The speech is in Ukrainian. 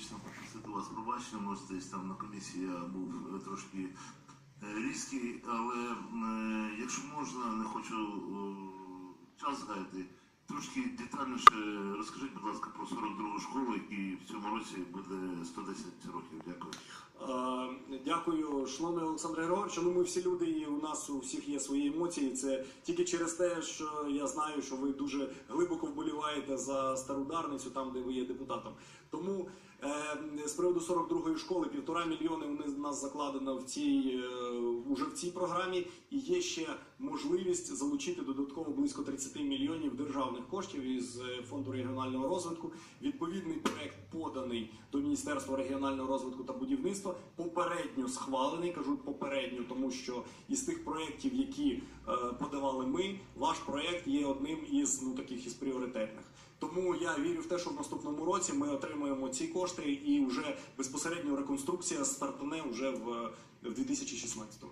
публічно попросити вас пробачення, може десь там на комісії я був е, трошки е, різкий, але е, якщо можна, не хочу час згаяти. Трошки детальніше розкажіть, будь ласка, про 42 школу, і в цьому році буде 110 років. Дякую. Дякую, шановний Олександр Григорович. Ну, ми всі люди, і у нас у всіх є свої емоції. Це тільки через те, що я знаю, що ви дуже глибоко вболіваєте за стару Дарницю, там де ви є депутатом. Тому е, з приводу 42-ї школи півтора мільйони у нас закладено в цій е, цій програмі. І є ще можливість залучити додатково близько 30 мільйонів державних коштів із е, фонду регіонального розвитку. Відповідний проект поданий до Міністерства регіонального розвитку та будівництва. Попередньо схвалений, кажу попередньо, тому що із тих проєктів, які е, подавали ми, ваш проєкт є одним із ну таких із пріоритетних. Тому я вірю в те, що в наступному році ми отримаємо ці кошти, і вже безпосередньо реконструкція стартане вже в, в 2016-му.